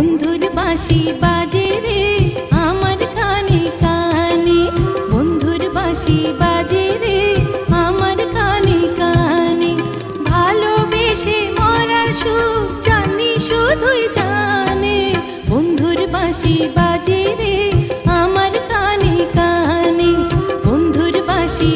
বন্ধুর বাঁশি বাজে রে, আমার কানে কানে। বন্ধুর বাঁশি বাজে রে, আমার কানে কানে। ভালোবেসে মরার সুখ জানি শুধুই জানে। বন্ধুর বাঁশি বাজে রে, আমার কানে কানে। বন্ধুর বাঁশি